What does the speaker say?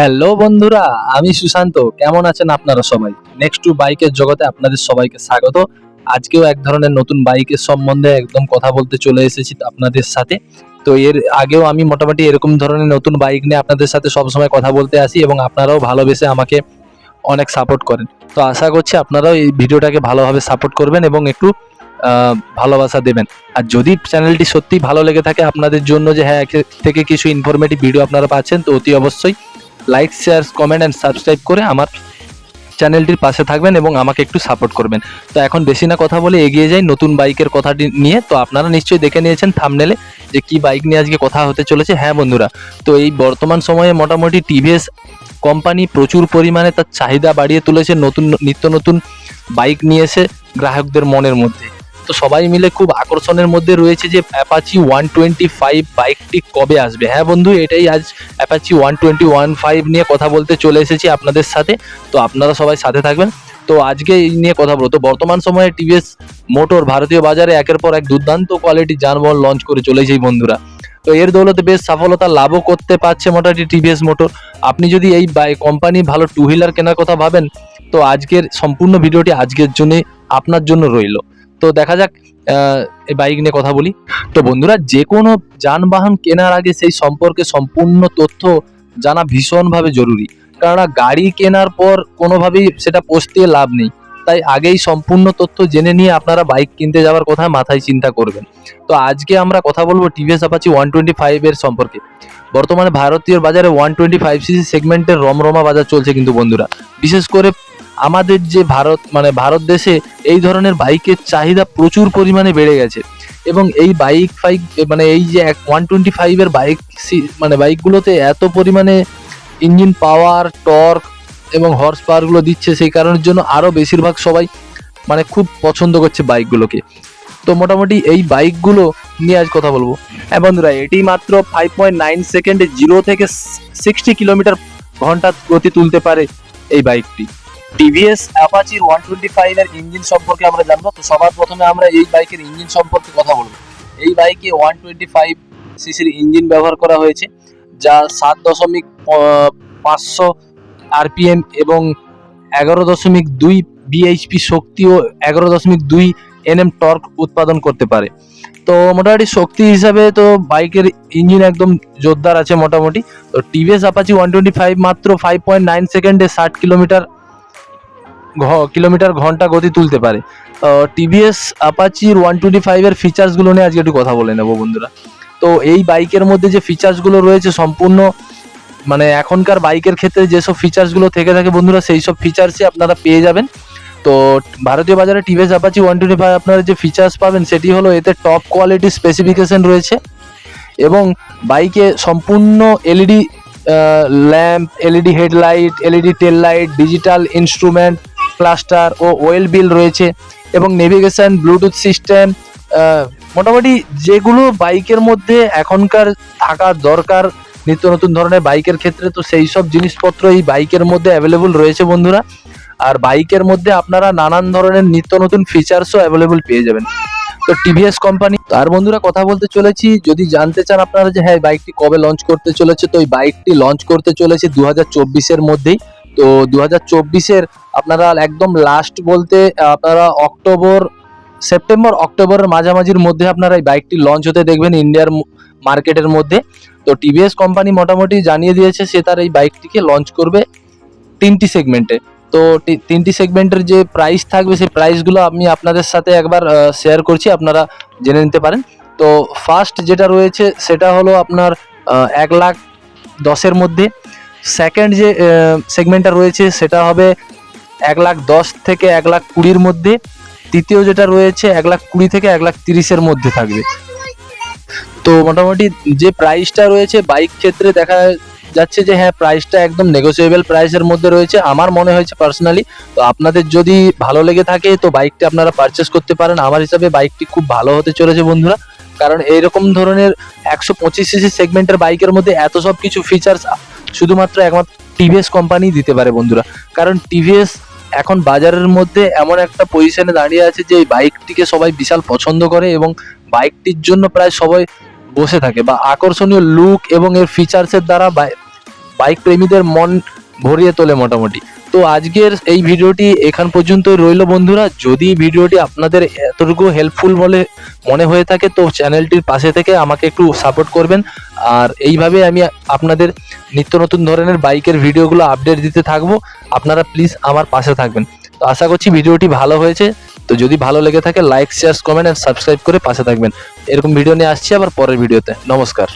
Hello বন্ধুরা, আমি সুশান্ত। কেমন আছেন আপনারা সবাই? নেক্সট টু বাইকের জগতে আপনাদের সবাইকে স্বাগত। আজকেও এক ধরনের নতুন বাইকের সম্বন্ধে একদম কথা বলতে চলে এসেছি আপনাদের সাথে। তো এর আগেও আমি মোটামুটি এরকম ধরনের নতুন বাইক নিয়ে আপনাদের সাথে সবসময় কথা বলতে আসি এবং আপনারাও ভালোবেসে আমাকে অনেক সাপোর্ট করেন। তো আশা করছি আপনারাও এই ভিডিওটাকে ভালোভাবে সাপোর্ট করবেন এবং একটু ভালোবাসা দেবেন। আর যদি চ্যানেলটি সত্যি ভালো লেগে থাকে আপনাদের জন্য যে হ্যাঁ থেকে কিছু ইনফরমেটিভ ভিডিও আপনারা পাচ্ছেন, তো অতি অবশ্যই like share comment and subscribe করে আমার চ্যানেলটির পাশে থাকবেন এবং আমাকে একটু সাপোর্ট করবেন। তো এখন বেশি না কথা বলে এগিয়ে যাই নতুন বাইকের কথাটি নিয়ে। তো আপনারা নিশ্চয়ই দেখে নিয়েছেন থামনেলে যে কি বাইক নিয়ে আজকে কথা হতে চলেছে। হ্যাঁ বন্ধুরা, তো এই বর্তমান সময়ে মোটামুটি টিভিএস কোম্পানি প্রচুর পরিমাণে তার চাহিদা বাড়িয়ে তুলেছে। নতুন, নিত্য নতুন বাইক নিয়ে এসে গ্রাহকদের মনের মধ্যে। তো সবাই মিলে খুব আকর্ষণের মধ্যে রয়েছে যে অ্যাপাচি ওয়ান টোয়েন্টি ফাইভ বাইকটি কবে আসবে। হ্যাঁ বন্ধু, এটাই আজ Apache one twenty one five নিয়ে কথা বলতে চলে এসেছি আপনাদের সাথে। তো আপনারা সবাই সাথে থাকবেন। তো আজকে এই নিয়ে কথা বলব। তো বর্তমান সময়ে টিভিএস মোটর ভারতীয় বাজারে একের পর এক দুর্দান্ত কোয়ালিটির যানবাহন লঞ্চ করে চলেছে এই বন্ধুরা। তো এর দৌলতে বেশ সফলতা লাভও করতে পারছে মোটামুটি টিভিএস মোটর। আপনি যদি এই বাই কোম্পানি ভালো টু হুইলার কেনার কথা ভাবেন, তো আজকের সম্পূর্ণ ভিডিওটি আজকের জন্য আপনার জন্য রইল। তো দেখা যাক বাইক নিয়ে কথা বলি। তো বন্ধুরা, যে কোনো যানবাহন কেনার আগে সেই সম্পর্কে সম্পূর্ণ তথ্য জানা ভীষণভাবে জরুরি। কেননা গাড়ি কেনার পর কোনোভাবেই সেটা পোষতে লাভ নেই। তাই আগেই সম্পূর্ণ তথ্য জেনে নিয়ে আপনারা বাইক কিনতে যাওয়ার কথা মাথায় চিন্তা করবেন। তো আজকে আমরা কথা বলব TVS Apache one twenty five এর সম্পর্কে। বর্তমানে ভারতীয় বাজারে ওয়ান টোয়েন্টি ফাইভ সিসি সেগমেন্টের রমরমা বাজার চলছে কিন্তু বন্ধুরা। বিশেষ করে আমাদের যে ভারত মানে ভারত দেশে এই ধরনের বাইকের চাহিদা প্রচুর পরিমাণে বেড়ে গেছে। এবং এই বাইক ফাইক মানে এই যে এক ওয়ান টোয়েন্টি ফাইভের বাইক মানে বাইকগুলোতে এত পরিমাণে ইঞ্জিন পাওয়ার, টর্ক এবং হর্স পাওয়ারগুলো দিচ্ছে, সেই কারণের জন্য আরও বেশিরভাগ সবাই মানে খুব পছন্দ করছে বাইকগুলোকে। তো মোটামুটি এই বাইকগুলো নিয়ে আজ কথা বলব। হ্যাঁ বন্ধুরা, এটি মাত্র ফাইভ পয়েন্ট নাইন সেকেন্ডে জিরো থেকে সিক্সটি কিলোমিটার ঘণ্টা গতি তুলতে পারে এই বাইকটি। টিভিএস অ্যাপাচির ওয়ান টোয়েন্টি ফাইভ এর ইঞ্জিন সম্পর্কে আমরা জানব। তো সবার প্রথমে আমরা এই বাইকের ইঞ্জিন সম্পর্কে কথা বলব। এই বাইকে ওয়ান টোয়েন্টি ফাইভ সিসির ইঞ্জিন ব্যবহার করা হয়েছে, যা সাত দশমিক পাঁচশো আরপিএম এবং এগারো দশমিক দুই বিএইচপি শক্তি ও এগারো দশমিক দুই এনএম টর্ক উৎপাদন করতে পারে। তো মোটামুটি শক্তি হিসাবে তো বাইকের ইঞ্জিন একদম জোরদার আছে মোটামুটি। তো TVS Apache one twenty five মাত্র ফাইভ পয়েন্ট নাইন সেকেন্ডে ষাট কিলোমিটার কিলোমিটার ঘণ্টা গতি তুলতে পারে। টিভিএস আপাচির ওয়ান টোয়েন্টি ফাইভের ফিচার্সগুলো নিয়ে আজকে একটু কথা বলে নেব বন্ধুরা। তো এই বাইকের মধ্যে যে ফিচার্সগুলো রয়েছে সম্পূর্ণ মানে এখনকার বাইকের ক্ষেত্রে যেসব ফিচার্সগুলো থেকে থাকে বন্ধুরা, সেই সব ফিচার্সই আপনারা পেয়ে যাবেন। তো ভারতীয় বাজারে TVS Apache one twenty five আপনারা যে ফিচার্স পাবেন, সেটি হলো এতে টপ কোয়ালিটি স্পেসিফিকেশন রয়েছে এবং বাইকে সম্পূর্ণ LED lamp LED headlight LED tail light digital instrument cluster ও ওয়েল বিল রয়েছে এবং নেভিগেশন ব্লুটুথ সিস্টেম মোটামুটি যেগুলো বাইকের মধ্যে এখনকার থাকা দরকার, নিত্য নতুন ধরনের বাইকের ক্ষেত্রে, তো সেই সব জিনিসপত্র এই বাইকের মধ্যে অ্যাভেলেবল রয়েছে বন্ধুরা। আর বাইকের মধ্যে আপনারা নানান ধরনের নিত্য নতুন ফিচার্সও অ্যাভেলেবল পেয়ে যাবেন। তো টিভিএস কোম্পানি আর বন্ধুরা কথা বলতে চলেছি, যদি জানতে চান আপনারা যে হ্যাঁ বাইকটি কবে লঞ্চ করতে চলেছে, তো এই বাইকটি লঞ্চ করতে চলেছে দু হাজার চব্বিশের মধ্যেই। তো দু হাজার চব্বিশের আপনারা একদম লাস্ট বলতে আপনারা অক্টোবর, সেপ্টেম্বর, অক্টোবরের মাঝামাঝির মধ্যে আপনারা এই বাইকটি লঞ্চ হতে দেখবেন ইন্ডিয়ার মার্কেটের মধ্যে। তো টিভিএস কোম্পানি মোটামুটি জানিয়ে দিয়েছে সে তার এই বাইকটিকে লঞ্চ করবে তিনটি সেগমেন্টে তো তিনটি সেগমেন্টের যে প্রাইস থাকবে, সেই প্রাইসগুলো আমি আপনাদের সাথে একবার শেয়ার করছি, আপনারা জেনে নিতে পারেন। তো ফার্স্ট যেটা রয়েছে, সেটা হলো আপনার এক লাখ দশের মধ্যে। সেকেন্ড যে সেগমেন্টটা রয়েছে সেটা হবে এক লাখ দশ থেকে এক লাখ কুড়ির মধ্যে। তৃতীয় যেটা রয়েছে এক লাখ কুড়ি থেকে এক লাখ তিরিশের মধ্যে থাকবে। তো মোটামুটি যে প্রাইসটা রয়েছে বাইক ক্ষেত্রে দেখা যাচ্ছে যে হ্যাঁ প্রাইসটা একদম নেগোসিয়েবল প্রাইসের মধ্যে রয়েছে। আমার মনে হয়েছে পার্সোনালি তো আপনাদের যদি ভালো লেগে থাকে, তো বাইকটি আপনারা পারচেস করতে পারেন। আমার হিসাবে বাইকটি খুব ভালো হতে চলেছে বন্ধুরা। কারণ এইরকম ধরনের একশো পঁচিশ সিসি সেগমেন্টের বাইকের মধ্যে এত সব কিছু ফিচার্স শুধুমাত্র একমাত্র টিভিএস কোম্পানি দিতে পারে বন্ধুরা। কারণ টিভিএস এখন বাজারের মধ্যে এমন একটা পজিশনে দাঁড়িয়ে আছে যে বাইকটিকে সবাই বিশাল পছন্দ করে এবং বাইকটির জন্য প্রায় সবাই বসে থাকে বা আকর্ষণীয় লুক এবং এর ফিচার্সের দ্বারা বাইক প্রেমীদের মন ভরিয়ে তোলে মোটামুটি। তো আজকের এই ভিডিওটি এখান পর্যন্ত রইল বন্ধুরা। যদি ভিডিওটি আপনাদের এতটুকু হেল্পফুল বলে মনে হয়ে থাকে, তো চ্যানেলটির পাশে থেকে আমাকে একটু সাপোর্ট করবেন। আর এইভাবে আমি আপনাদের নিত্য নতুন ধরনের বাইকের ভিডিওগুলো আপডেট দিতে থাকব। আপনারা প্লিজ আমার পাশে থাকবেন। তো আশা করছি ভিডিওটি ভালো হয়েছে। তো যদি ভালো লেগে থাকে like share comment and subscribe করে পাশে থাকবেন। এরকম ভিডিও নিয়ে আসছি আবার পরের ভিডিওতে। নমস্কার।